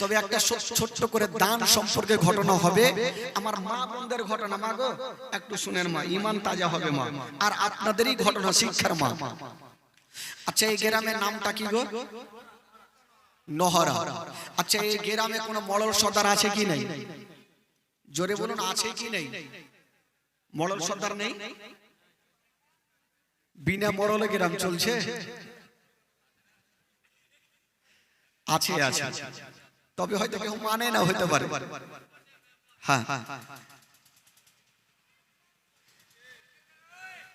তবে একটা ছোট্ট করে দান সম্পর্কে ঘটনা হবে। আমার মা বোনদের ঘটনা, মা গো, একটু শুনেন মা, ইমান তাজা হবে মা, আর আপনাদেরই ঘটনা, শিক্ষার মা। আচ্ছা এই গ্রামের নামটা কি গো? নহরা। আচ্ছা এই গ্রামে কোনো মড়ল সর্দার আছে কি নেই? জোরে বলুন, আছে কি নেই? মড়ল সর্দার নেই? বিনা মরলে গ্রাম চলছে? আছে আছে। তবে হয়তো কেউ মানে না হতে পারে। হ্যাঁ।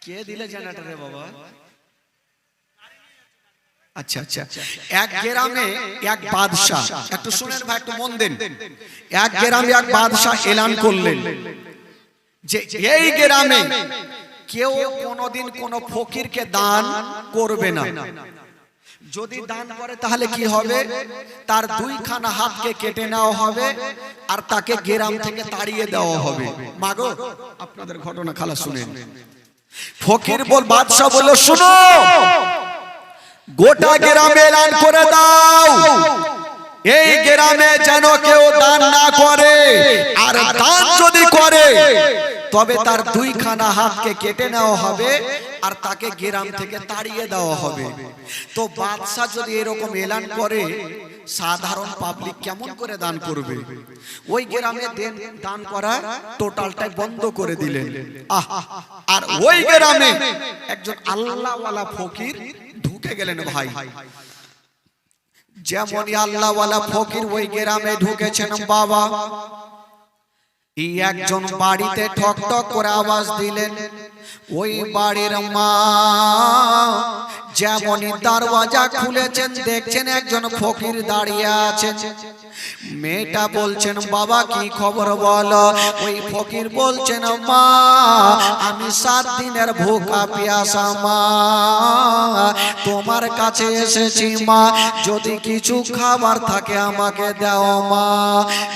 কে দিলে জেনারেটরে বাবা? আচ্ছা আচ্ছা। এক গ্রামে এক বাদশাহ একটু শুনেন ভাই একটু মন দেন। এক গ্রামে এক বাদশাহ এলান করলেন। যে এই গ্রামে কেউ কোনোদিন কোন ফকিরকে দান করবে না। যদি দান করে তাহলে কি হবে? তার দুইখানা হাতকে কেটে নেওয়া হবে আর তাকে গ্রাম থেকে তাড়িয়ে দেওয়া হবে। মাগো আপনাদের ঘটনা খালা শুনেন। ফকির বল বাদশাহ বলে শুনো গোটা গ্রামে এলান করে দাও। এই গ্রামে যেন কেউ দান না করে। আর দান যদি করে তবে তার দুইখানা হাতকে কেটে নেওয়া হবে। আর তাকে গ্রাম থেকে তাড়িয়ে দেওয়া হবে। তো বাদশাহ যদি এরকম এলান করে, সাধারণ পাবলিক কেমন করে দান করবে? ওই গ্রামে দেন করা টোটালটাই বন্ধ করে দিলেন। আহ, আর ওই গ্রামে একজন আল্লাহওয়ালা ফকির ঢুকে গেলেন ভাই। যেমনই আল্লাহওয়ালা ফকির ওই গ্রামে ঢুকেছেন বাবা। এই একজন বাড়িতে ঠক ঠক করে আওয়াজ দিলেন। ওই বাড়ির মা যেমনই দরওয়াজা খুলেছেন দেখছেন একজন ফকির দাঁড়িয়ে আছেন। মেয়েটা বলছেন বাবা কি খবর বলো? ওই ফকির বলছেন মা আমি সাত দিনের ভুকা পিয়াসা মা তোমার কাছে এসেছি মা যদি কিছু খাবার থাকে আমাকে দাও মা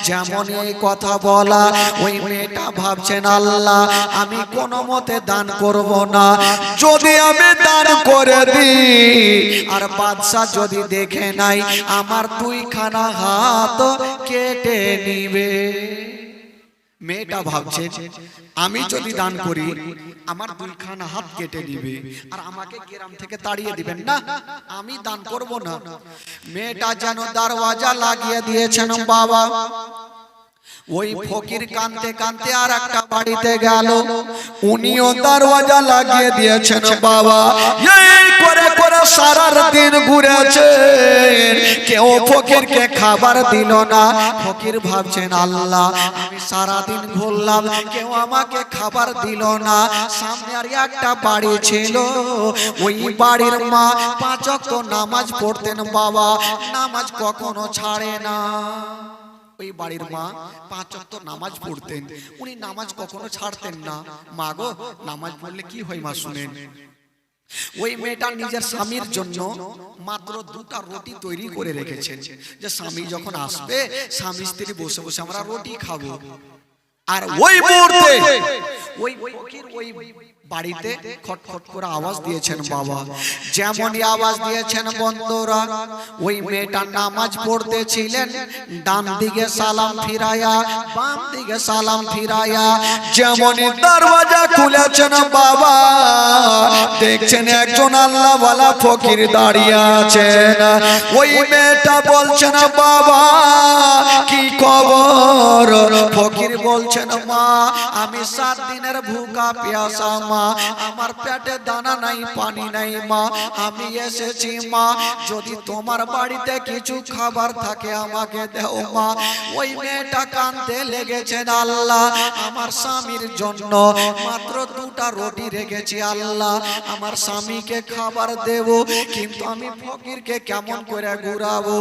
যেমন এই কথা বলা ওই মেয়েটা ভাবছেন আল্লাহ আমি কোনো মতে দান করব না যদি আমি দান করে দিই আর বাদশাহ যদি দেখে নাই আমার দুইখানা হাত কেটে নিবে। মেয়েটা ভাবছে, আমি যদি দান করি, আমার দুইখানা হাত কেটে দিবে আর আমাকে গ্রাম থেকে তাড়িয়ে দিবেন না? আমি দান করব না। মেয়েটা যেন দরওয়াজা লাগিয়ে দিয়েছেন, বাবা ওই ফকির কানতে কানতে আর একটা বাড়িতে গেল। উনিও দরওয়াজা লাগিয়ে দিয়েছেন বাবা। এই করে করে সারার দিন ঘুরেছে। কেউ ফকিরকে খাবার দিল না। ফকির ভাবছেন আল্লাহ আমি সারা দিন ঘুরলাম। কেউ আমাকে খাবার দিল না। সামনে আর একটা বাড়ি ছিল। ওই বাড়ির মা পাঁচ ওয়াক্ত নামাজ পড়তেন বাবা। নামাজ কখনো ছাড়ে না। ওই বাড়ির মা পাঁচ ওয়াক্ত নামাজ পড়তেন। উনি নামাজ কখনো ছাড়তেন না। মা গো, নামাজ পড়লে কি হয় মা শুনেন? ওই মেয়েটা নিজের স্বামীর জন্য মাত্র দুটা রুটি তৈরি করে রেখেছেন। যে স্বামী যখন আসবে, স্বামী স্ত্রী বসে বসে আমরা রুটি খাব। আর ওই মুহূর্তে, ওই ফকির ওই বাড়িতে খটখট করে আওয়াজ দিয়েছেন বাবা। যেমনই আওয়াজ দিয়েছেন বন্ধুরা ওই মেয়েটা নামাজ পড়তেছিলেন ডান দিকে সালাম ফিরায়া বাম দিকে সালাম ফিরায়া যেমনই দরওয়াজা খুলেছেন বাবা দেখছেন একজন আল্লাহওয়ালা ফকির দাঁড়িয়ে আছেন। ওই মেয়েটা বলছেন বাবা কি খবর? ফকির বলছেন মা আমি সাত দিনের ভুকা পিয়াসা মা আমার পেটে দানা নাই, পানি নাই মা। আমি এসেছি মা, যদি তোমার বাড়িতে কিছু খাবার থাকে আমাকে দেও মা। ওই মেয়েটা কানতে লেগেছেন আল্লাহ, আমার স্বামীর জন্য। মাত্র দুটা রুটি রেখেছি আল্লাহ, আমার স্বামীকে খাবার দেব, কিন্তু আমি ফকিরকে কেমন করে ঘুরাবো?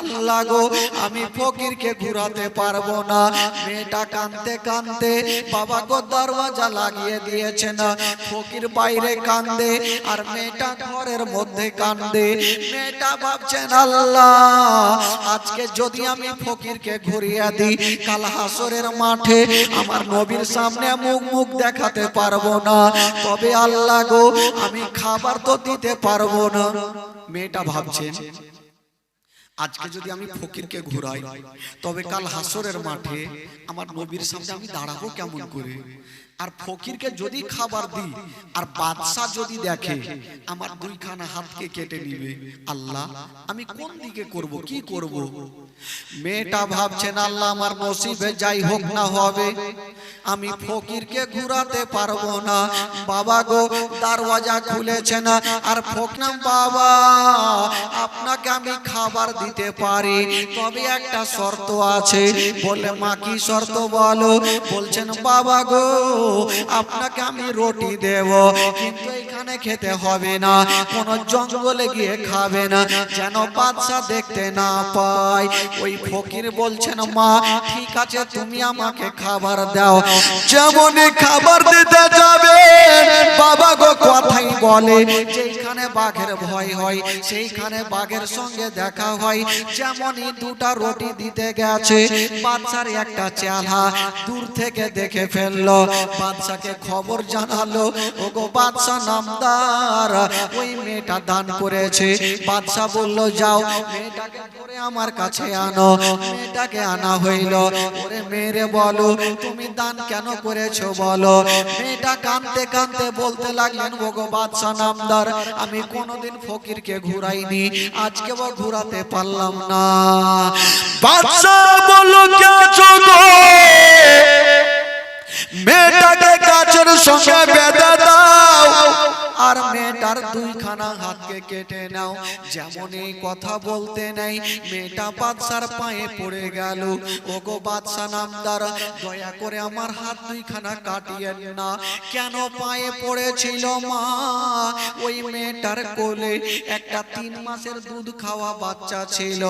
আল্লাহ গো, আমি ফকিরকে ঘুরাতে পারব না। মেয়েটা কানতে কানতে বাবা গো দরওয়াজা লাগিয়ে দিয়েছে না। ফকির বাইরে কান্দে, আর মেয়েটা ঘরের মধ্যে কান্দে। মেয়েটা ভাবছেন, আল্লাহ, আজকে যদি আমি ফকিরকে ঘুরিয়ে দিই, কাল হাসরের মাঠে আমার নবীর সামনে মুখ মুখ দেখাতে পারব না। তবে আল্লাহ গো, আমি খাবার তো দিতে পারব না। মেয়েটা ভাবছেন, আজকে যদি আমি ফকিরকে ঘুরাই, তবে কাল হাসরের মাঠে আমার নবীর সামনে আমি দাঁড়াবো কেমন করে? আর ফকিরকে যদি খাবার দিই, আর বাদশাহ যদি দেখে, আমার দুইখানা হাতকে কেটে নিবে। আল্লাহ, আমি কোন দিকে করব, কি করব? মেয়েটা ভাবছেন আল্লাহ, আমার নসিবে যাই হোক না হবে। আমি ফকিরকে ঘুরাতে পারব না। বাবা গো, দরওয়াজা খুলেছে না। আর ফকনাম বাবা, আপনাকে আমি খাবার দিতে পারি, তবে একটা শর্ত আছে। বলে মা, কি শর্ত বলো? বলছেন, বাবা গো আপনাকে আমি রুটি দেব, কিন্তু এখানে খেতে হবে না। জঙ্গলে গিয়ে খাবে না, যেন দেখতে না পায়। ওই ফকির বলছেন, মা, ঠিক আছে, তুমি আমাকে খাবার দাও। যেমন খাবার দিতে যাবে, বাবা গো কথাই বলে। যেখানে বাঘের ভয় হয়, সেইখানে বাঘের সঙ্গে দেখা হয়। যেমনই দুটা রুটি দিতে গেছে বাচ্চার একটা চেলা দূর থেকে দেখে ফেলল। বাদশাকে খবর জানালো, ওগো বাদশা নামদার, ওই মেয়েটা দান করেছে। বাদশা বলল, যাও, মেয়েটাকে ধরে আমার কাছে আনো। মেয়েটাকে আনা হইল। ওরে মেরে বলো, তুমি দান কেন করেছ বলো? মেয়েটা কানতে কানতে বলতে লাগলেন, ওগো বাদশা নামদার, আমি কোনোদিন ফকিরকে ঘুরাইনি, আজকে বা ঘুরাতে পারলাম না। বাদশা বলল কে গো? মেয়েটাকে গাছের সঙ্গে বেঁধে দাও। আর মেয়েটার দুইখানা হাতকে কেটে নাও। যেমন এই কথা বলতে নেই, মেয়েটা বাদশার পায়ে পড়ে গেল। ওগো বাদশা নামদার, দয়া করে আমার হাত দুইখানা কাটিয়েন না। কেন পায়ে পড়েছিল মা? ওই মেয়েটার কোলে একটা তিন মাসের দুধ খাওয়া বাচ্চা ছিল।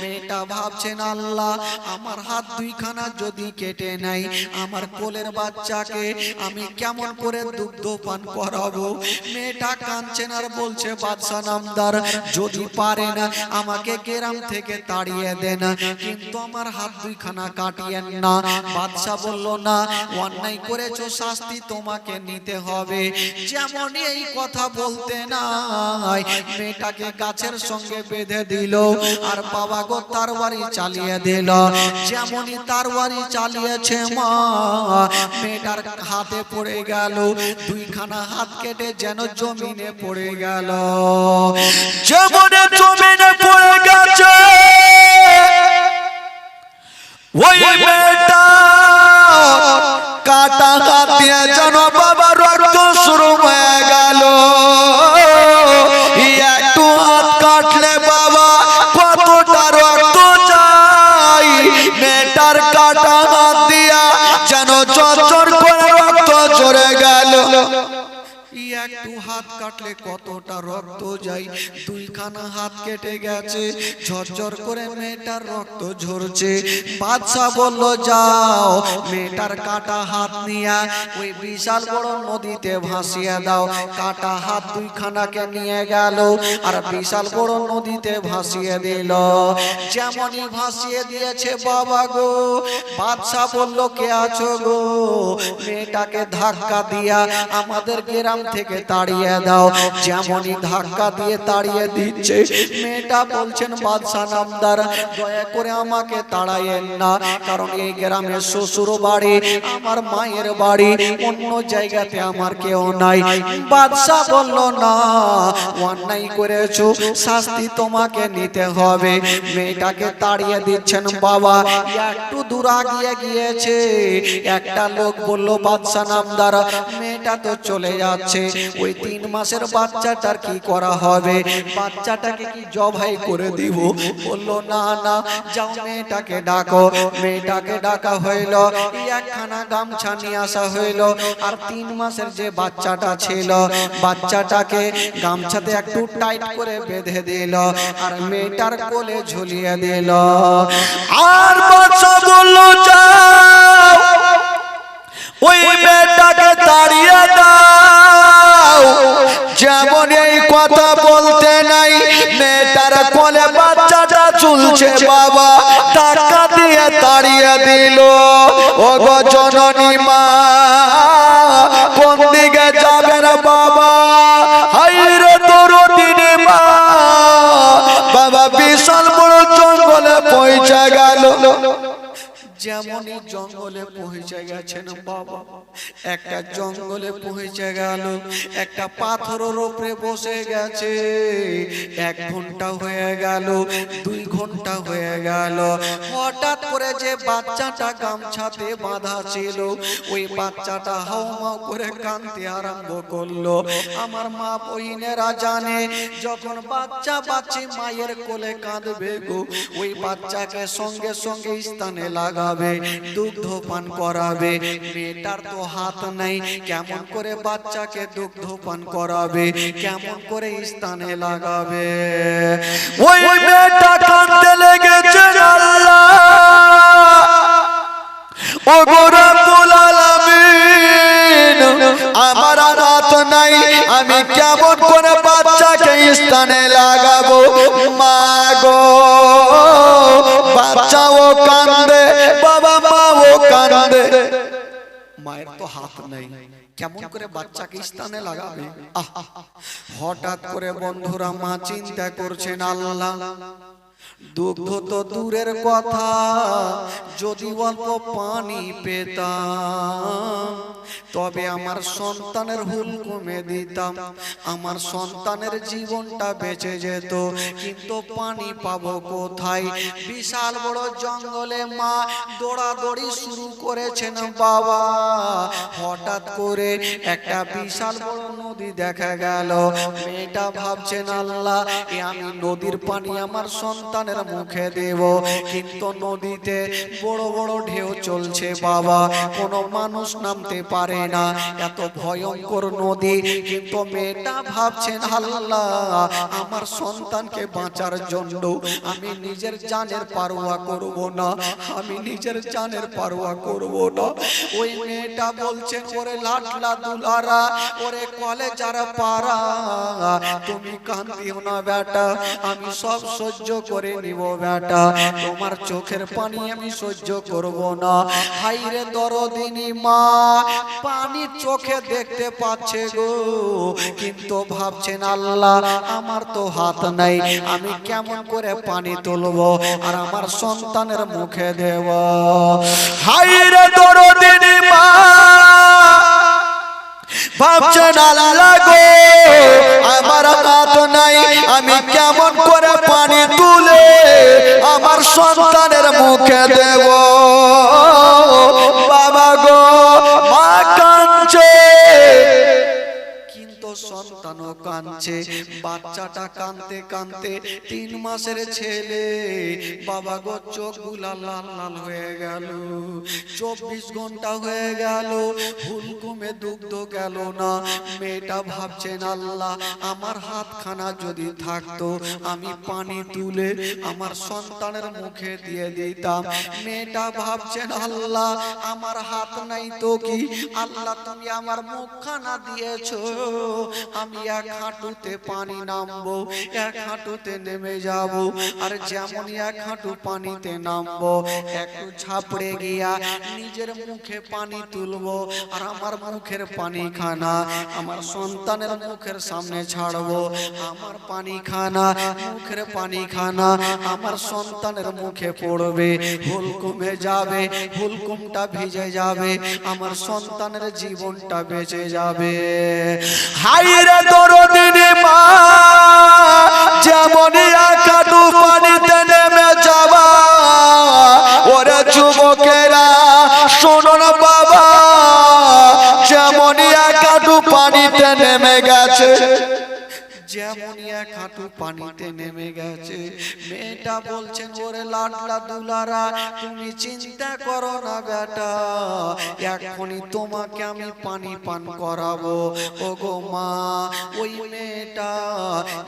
মেয়েটা ভাবছেন, আল্লাহ, আমার হাত দুইখানা যদি কেটে নেই, আমার কোলের বাচ্চাকে আমি কেমন করে দুগ্ধ পান করাবো? মেয়েটা কাঁদছেন আর বলছে, বাদশা নামদার, যদি পারে না, আমাকে গ্রাম থেকে তাড়িয়ে দেন। কিন্তু আমার হাত দুইখানা কাটিয়েন না। বাদশা বলল, না, অন্যায় করেছ, শাস্তি তোমাকে নিতে হবে। যেমন এই কথা বলতে নাই, মেয়েটাকে গাছের সঙ্গে বেঁধে দিল আর বাবা গো তার বাড়ি চালিয়ে দিল। যেমনই তার বাড়ি চালিয়েছে মা, মেয়েটার হাতে পড়ে গেল, দুইখানা হাত কেটে যেন জমিনে পড়ে গেল। যেমনে জমিনে পড়ে গেছে ওই মেয়েটা কাটা হাত যেন বাবা রক্ত শুরু হয়ে গেল। একটু হাত কাটলে বাবা কতটা রক্ত চাই মেয়েটার কাটা হাত দিয়া যেন চর করে রক্ত চড়ে গেল। একটু হাত কাটলে কতটা রক্ত যায়? দুইখানা হাত কেটে গেছে, ঝরঝর করে মেয়েটার রক্ত ঝরছে। বাদশা বলল, যাও, মেয়েটার কাটা হাত নিয়ে ওই বিশাল বড় নদীতে ভাসিয়ে দাও। কাটা হাত দুইখানাকে নিয়ে গেল আর বিশাল বড় নদীতে ভাসিয়ে দিল। যেমনই ভাসিয়ে দিয়েছে বাবা গো। বাদশা বলল, কে আছো গো? মেয়েটাকে ধাক্কা দিয়া আমাদের গ্রাম থেকে তাড়িয়ে দাও, যেমনই ধাক্কা দিয়ে তাড়িয়ে দিচ্ছে। মেয়েটা বলছেন, বাদশাহ নামদার, দয়া করে আমাকে তাড়াইয়েন না, কারণ এই গ্রামের শ্বশুর বাড়ি আমার মায়ের বাড়ি, অন্য জায়গাতে আমার কেউ নাই। বাদশাহ বলল, না, অন্যায় করেছ, শাস্তি তোমাকে নিতে হবে। মেয়েটাকে তাড়িয়ে দিচ্ছেন, বাবা, একটু দূর আগিয়ে গিয়েছে। একটা লোক বলল, বাদশাহ নামদার, মেয়েটা তো চলে যাচ্ছে। ওই তিন মাসের বাচ্চাটার কি করা হবে? বাচ্চাটাকে কি জবাই করে দিব? বলল, না না, যাও মেয়েটাকে ডাকো। মেয়েটাকে ডাকা হইল, একখানা গামছা নিয়ে আসা হইল, আর তিন মাসের যে বাচ্চাটা ছিল, বাচ্চাটাকে গামছাতে একটু টাইট করে বেঁধে দিল, আর মেয়েটার কোলে ঝুলিয়ে দিল। আর বাচ্চা বলল, যাও। ওই মেয়েটাকে তাড়িয়ে দাও। যেমন এই কথা বলতে নাই, মেয়েটার কোলে বাচ্চাটা চুলছে বাবা, টাকা দিয়ে তাড়িয়ে দিল। ও গো জননী মা, কোন দিকে যাবেন বাবা? হাই রে তোর মা, বাবা বিশাল বড় যেমনই জঙ্গলে পৌঁছে গেছেন বাবা, একটা জঙ্গলে পৌঁছে গেল, একটা পাথরের উপরে বসে গেছে, এক ঘণ্টা হয়ে গেল, দুই ঘণ্টা হয়ে গেল। হঠাৎ করে যে বাচ্চাটা গামছাতে বাঁধা ছিল, ওই বাচ্চাটা হাউমাউ করে কাঁদতে আরম্ভ করল। আমার মা বহিনেরা জানে, যখন বাচ্চা বাচ্চি মায়ের কোলে কাঁদবে গো, ওই বাচ্চাকে সঙ্গে সঙ্গে স্থানে লাগাবে দুগ্ধ পান করাবে। মেয়েটার তো হাত নাই, কেমন করে বাচ্চাকে দুগ্ধ পান করাবে, কেমন করে স্থানে লাগাবে? ওই মেয়েটা কাঁদতে লেগেছে আমার হাত নাই, আমি কেমন করে বাচ্চাকে স্থানে লাগাবো? মা তো হাত নেই। কেমন করে বাচ্চাকে স্থানে লাগাবে। হঠাৎ করে বন্ধুরা মা চিন্তা করছেন আল্লাহ। দুগ্ধ তো দূরের কথা, যদি অল্প পানি পেতাম, তবে আমার সন্তানের হুল কমে দিতাম, আমার সন্তানের জীবনটা বেঁচে যেত, কিন্তু পানি পাবো কোথায়? বিশাল বড় জঙ্গলে মা দৌড়াদৌড়ি শুরু করেছেন বাবা। হঠাৎ করে একটা বিশাল বড় নদী দেখা গেল। মেয়েটা ভাবছেন, আল্লাহ আমি নদীর পানি আমার সন্তানের মুখে দেব। কিন্তু নদীতে বড় বড় ঢেউ চলছে বাবা। কোনো মানুষ নামতে পারে না। এত ভয়ঙ্কর নদী। কিন্তু মেয়েটা ভাবছেন আল্লাহ আমার সন্তানকে বাঁচার জন্য আমি নিজের জানের পারোয়া করব না। আমি নিজের জানের পারোয়া করব না। ওই মেয়েটা বলছে ওরে লাটলা দুলারা ওরে কলে যারা পারা তুমি কান্দিও না বেটা। আমি সব সহ্য করে নিব বেটা। তোমার চোখের পানি আমি সহ্য করব না। হাইরে দরদিনী মা পানি চোখে দেখতে পাচ্ছে গো। কিন্তু ভাবছেন আল্লাহ আমার তো হাত নাই। আমি কেমন করে পানি তুলবো? আর আমার সন্তানের মুখে দেব। হাইরে দরদিনী মা। ভাবছেন আল্লাহ গো আমার হাত নাই। আমি কেমন করে আমার সন্তানের মুখে দেব। বাবা গো মা কাঁদছে। কিন্তু সন্তানও কাঁদছে, বাচ্চাটা কাঁদতে কাঁদতে তিন মাসের ছেলে। বাবা গো চোখগুলা লাল লাল হয়ে গেল, চব্বিশ ঘণ্টা হয়ে গেল হুলকুমে দুগ্ধ গেল না। মেয়েটা ভাবছেন আল্লাহ, আমার হাতখানা যদি থাকতো, আমি পানি তুলে আমার সন্তানের মুখে দিয়ে দিতাম। মেয়েটা ভাবছেন আল্লাহ, আমার হাত নাই তো কি? আল্লাহ, তুমি আমার মুখখানা দিয়েছ। আমি এক হাঁটুতে পানি নামবো, এক হাঁটুতে নেমে যাব, আর যেমন এক হাঁটু পানিতে নামবো একটু ছাপড়ে গিয়া নিজের মুখে পানি তুলবো, আর আমার মুখের পানি খানা আমার সন্তানের মুখের সামনে ছাড়বো, আমার পানি খানা মুখের পানি খানা আমার সন্তানের মুখে পড়বে, হুলকুমে যাবে, হুলকুমটা ভিজে যাবে, আমার সন্তানের জীবনটা বেঁচে যাবে। হাইরে দরদিনী মা যেমনই একাটু পানিতে নেমে যাবা ওরে যুবকেরা শোনো না বাবা যেমনই একাটু পানিতে নেমে গেছে। যেমন এক হাঁটু পানিতে নেমে গেছে। মেয়েটা বলছেন ওরে লাডলা দুলারা তুমি চিন্তা করো না বেটা। এখনই তোমাকে আমি পানি পান করাবো। ও গো মা ওই মেয়েটা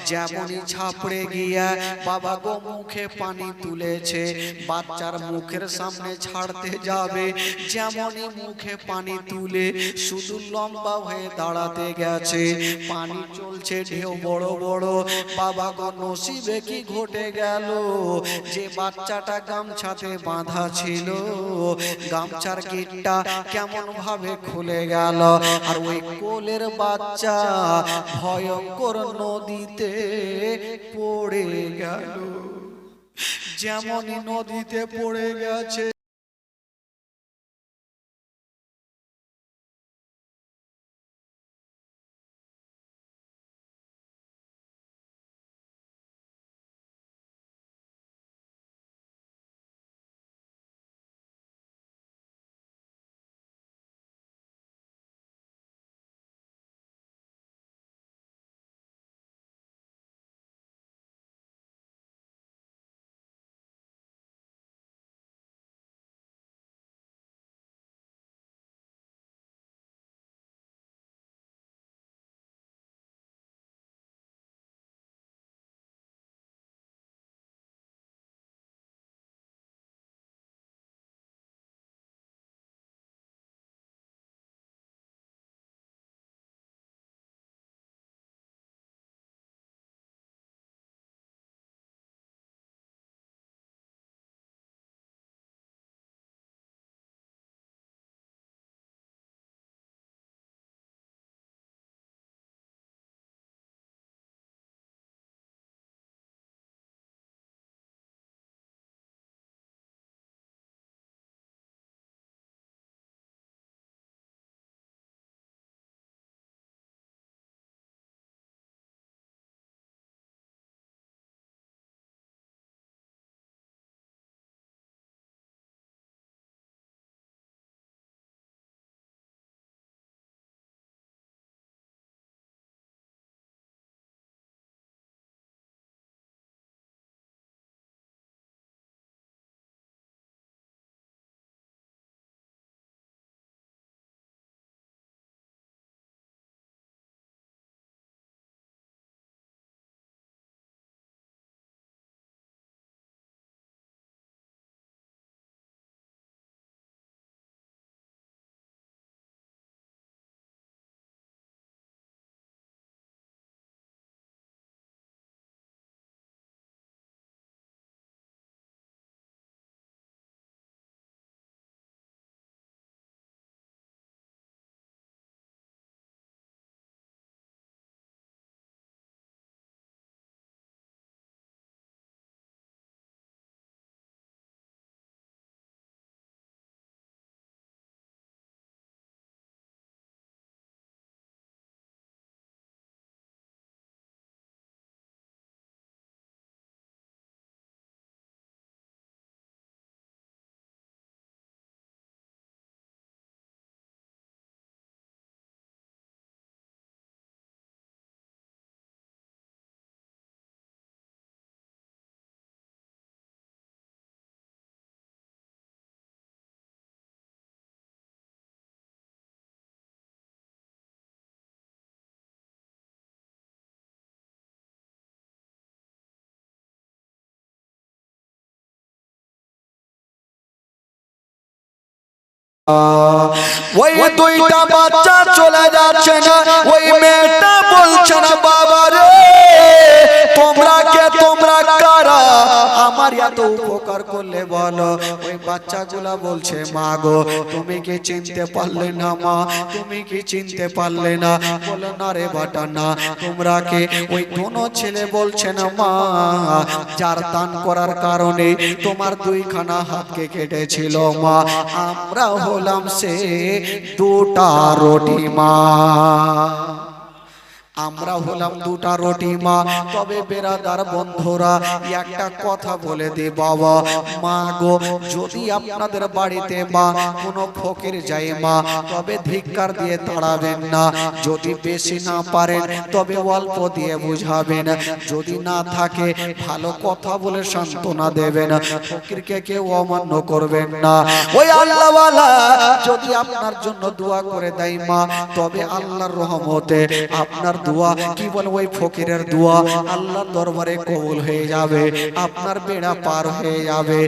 যেমনই ছাপড়ে গিয়া বাবা গো মুখে পানি তুলেছে বাচ্চার মুখের সামনে ছাড়তে যাবে। যেমনই মুখে পানি তুলে শুধু লম্বা হয়ে দাঁড়াতে গেছে। পানি চলছে ঢেউ বড়। বড়। বাবা গো নসিবে কি ঘটে গেল? যে বাচ্চাটা গামছাতে বাঁধা ছিল, গামছার গিটটা কেমন ভাবে খুলে গেল? আর ওই কোলের বাচ্চা ভয়ঙ্কর নদীতে পড়ে গেল। যেমনই নদীতে পড়ে গেছে ওই দুইটা বাচ্চা চলে যাচ্ছে না। ওই মেয়েটা বলছে না বাবা রে তোমরা কে তোমরা কারা? আমার এত উপকার করলে বলো। ওই বাচ্চাগুলা বলছে মা গো তুমি কি চিনতে পারলে না মা? তুমি কি চিনতে পারলে না? বলো না রে বাটা না। তোমরা কে? ওই কোনো ছেলে বলছে না মা যার দান করার কারণে তোমার দুইখানা হাতকে কেটেছিল মা। আমরা হলাম সে দুটা রোটি মা। আমরা হলাম দুটা রুটি মা। তবে বেরাদার বন্ধুরা, একটা কথা বলে দে বাবা। মা গো, যদি আপনাদের বাড়িতে মা কোনো ফকির যায় মা, তবে ধিক্কার দিয়ে তাড়াবেন না। যদি বেশি না পারেন, তবে অল্প দিয়ে বুঝাবেন। যদি না থাকে, ভালো কথা বলে সান্ত্বনা দেবেন। ফকিরকে কেউ অমান্য করবেন না। ওই আল্লাহওয়ালা, যদি আপনার জন্য দোয়া করে দেয় মা, তবে আল্লাহর রহমতে আপনার দোয়া কি বলে ওই ফকিরের দোয়া, আল্লাহর দরবারে কবুল হয়ে যাবে, আপনার বেড়া পার হয়ে যাবে।